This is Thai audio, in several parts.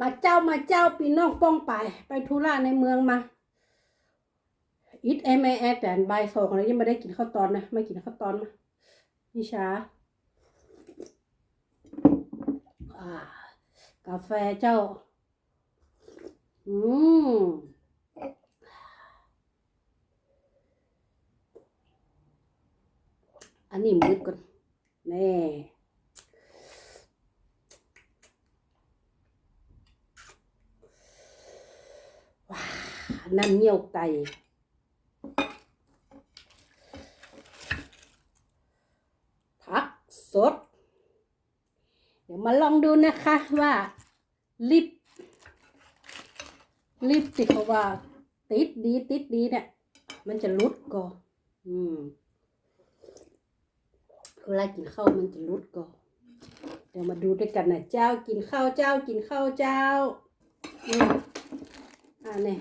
มาเจ้ามาเจ้าพี่น้องป้องไปไปธุระในเมืองมาอิทเอเมแอแต่ใบายสองอะไรยังไม่ได้กินข้าวตอนนะไม่กินข้าวตอนมานิชาอ่ากาแฟเจ้า อืมอันนี้มืดก่อนแน่ ว้า น้ำเงี้ยวไก่ ผักสด เดี๋ยวมาลองดูนะคะว่าลิปลิปที่เขาว่า ติดดีติดดีเนี่ย มันจะรุดก่อนอืมเวลากินข้าวมันจะรุดก่อนเดี๋ยวมาดูด้วยกันนะเจ้ากินข้าวเจ้ากินข้าวเจ้า อืมอ่าเนี่ย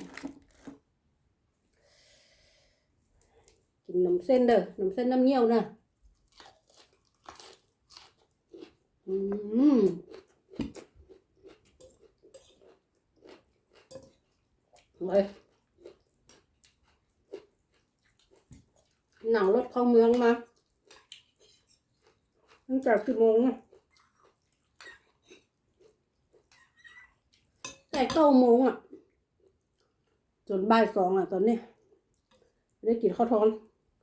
มเลยหนังรถเข้าเมืองมาตั้งแต่กี่โมงอะแต่เก้าโมงอ่ะ จนบ่ายสองอ่ะ ตอนนี้ไม่ได้กินข้าวทอน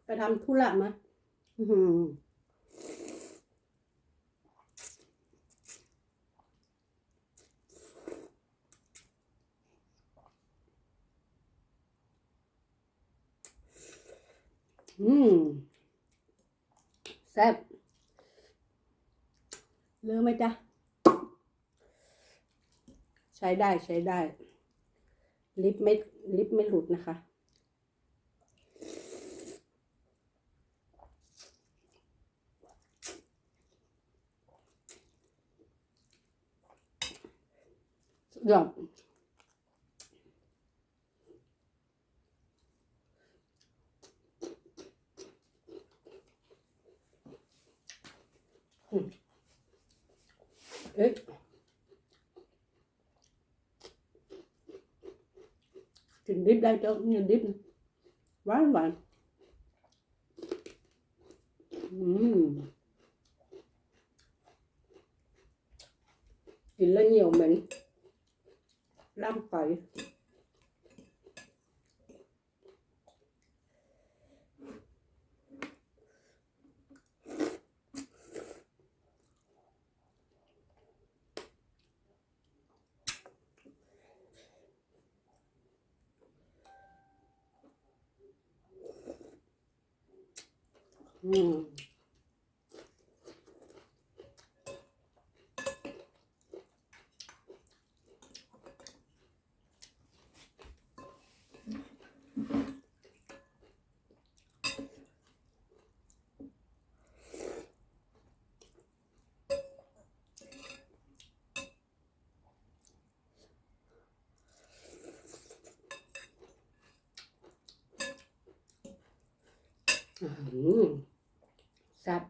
ไปทำธุระมาอื้อหืออืมแซ่บเลือไหมจ๊ะ ใช้ได้ใช้ได้ ลิปไม่ลิปไม่หลุดนะคะ ยอดอืมเอ๊ะกินดิบได้เจ้ากินดิบนะหวานหวานอืมกินแล้วเหนียวเหม็น lampari. Mm. สับ